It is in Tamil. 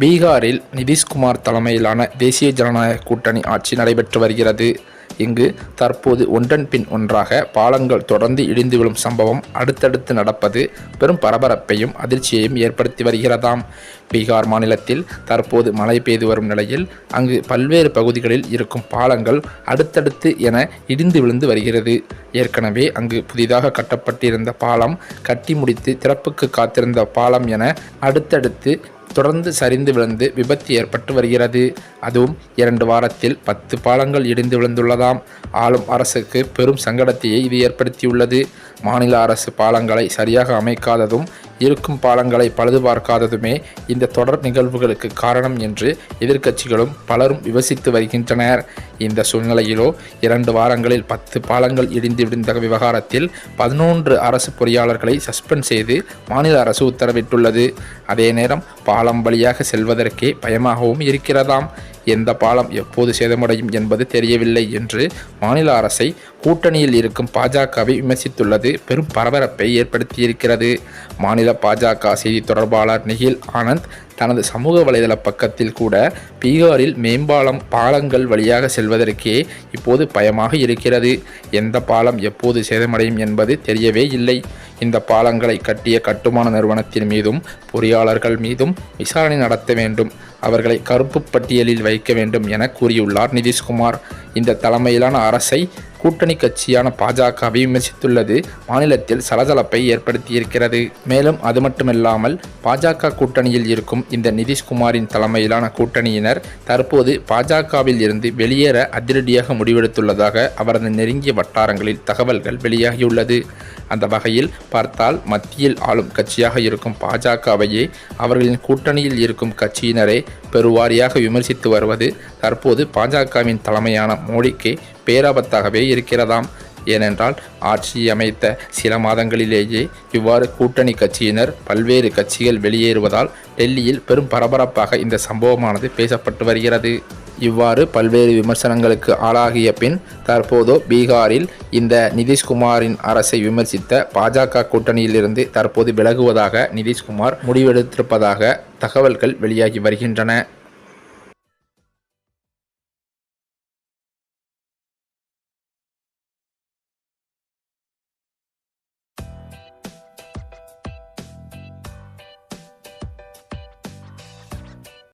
பீகாரில் நிதிஷ்குமார் தலைமையிலான தேசிய ஜனநாயக கூட்டணி ஆட்சி நடைபெற்று வருகிறது. இங்கு தற்போது ஒன்றன் பின் ஒன்றாக பாலங்கள் தொடர்ந்து இடிந்து விழும் சம்பவம் அடுத்தடுத்து நடப்பது பெரும் பரபரப்பையும் அதிர்ச்சியையும் ஏற்படுத்தி வருகிறதாம். பீகார் மாநிலத்தில் தற்போது மழை பெய்து வரும் நிலையில் அங்கு பல்வேறு பகுதிகளில் இருக்கும் பாலங்கள் அடுத்தடுத்து என இடிந்து விழுந்து வருகிறது. ஏற்கனவே அங்கு புதிதாக கட்டப்பட்டிருந்த பாலம் கட்டி முடித்து திறப்புக்கு காத்திருந்த பாலம் என அடுத்தடுத்து தொடர்ந்து சரிந்து விழுந்து விபத்து ஏற்பட்டு வருகிறது. அதுவும் இரண்டு வாரத்தில் பத்து பாலங்கள் இடிந்து விழுந்துள்ளதாம். ஆளும் அரசுக்கு பெரும் சங்கடத்தையே இது ஏற்படுத்தியுள்ளது. மாநில அரசு பாலங்களை சரியாக அமைக்காததும் இருக்கும் பாலங்களை பழுது பார்க்காததுமே இந்த தொடர் நிகழ்வுகளுக்கு காரணம் என்று எதிர்க்கட்சிகளும் பலரும் விமர்சித்து வருகின்றனர். இந்த சூழ்நிலையிலோ இரண்டு வாரங்களில் பத்து பாலங்கள் இடிந்து விழுந்த விவகாரத்தில் பதினொன்று அரசு பொறியாளர்களை சஸ்பெண்ட் செய்து மாநில அரசு உத்தரவிட்டுள்ளது. அதே நேரம் பாலம் வழியாக செல்வதற்கே பயமாகவும் இருக்கிறதாம். எந்த பாலம் எப்போது சேதமடையும் என்பது தெரியவில்லை என்று மாநில அரசை கூட்டணியில் இருக்கும் பாஜகவை விமர்சித்துள்ளது. பெரும் பரபரப்பை ஏற்படுத்தியிருக்கிறது. மாநில பாஜக செய்தி தொடர்பாளர் நிகில் ஆனந்த் தனது சமூக வலைதள பக்கத்தில் கூட பீகாரில் மேம்பாலம் பாலங்கள் வழியாக செல்வதற்கே இப்போது பயமாக இருக்கிறது. எந்த பாலம் எப்போது சேதமடையும் என்பது தெரியவே இல்லை. இந்த பாலங்களை கட்டிய கட்டுமான நிறுவனத்தின் மீதும் பொறியாளர்கள் மீதும் விசாரணை நடத்த வேண்டும். அவர்களை கருப்பு பட்டியலில் வைக்க வேண்டும் என கூறியுள்ளார் நிதிஷ்குமார். இந்த தலைமையிலான அரசை கூட்டணி கட்சியான பாஜகவை விமர்சித்துள்ளது. மாநிலத்தில் சலசலப்பை ஏற்படுத்தியிருக்கிறது. மேலும் அது மட்டுமில்லாமல் பாஜக கூட்டணியில் இருக்கும் இந்த நிதிஷ்குமாரின் தலைமையிலான கூட்டணியினர் தற்போது பாஜகவில் இருந்து வெளியேற அதிரடியாக முடிவெடுத்துள்ளதாக அவரது நெருங்கிய வட்டாரங்களில் தகவல்கள் வெளியாகியுள்ளது. அந்த வகையில் பார்த்தால் மத்தியில் ஆளும் கட்சியாக இருக்கும் பாஜகவையே அவர்களின் கூட்டணியில் இருக்கும் கட்சியினரே பெருவாரியாக விமர்சித்து வருவது தற்போது பாஜகவின் தலைமையான மோடிக்கு பேராபத்தாகவே இருக்கிறதாம். ஏனென்றால் ஆட்சி அமைத்த சில மாதங்களிலேயே இவ்வாறு கூட்டணி கட்சியினர் பல்வேறு கட்சிகள் வெளியேறுவதால் டெல்லியில் பெரும் பரபரப்பாக இந்த சம்பவமானது பேசப்பட்டு வருகிறது. இவ்வாறு பல்வேறு விமர்சனங்களுக்கு ஆளாகிய பின் தற்போதோ பீகாரில் இந்த நிதிஷ்குமாரின் அரசை விமர்சித்த பாஜக கூட்டணியிலிருந்து தற்போது விலகுவதாக நிதிஷ்குமார் முடிவெடுத்திருப்பதாக தகவல்கள் வெளியாகி வருகின்றன.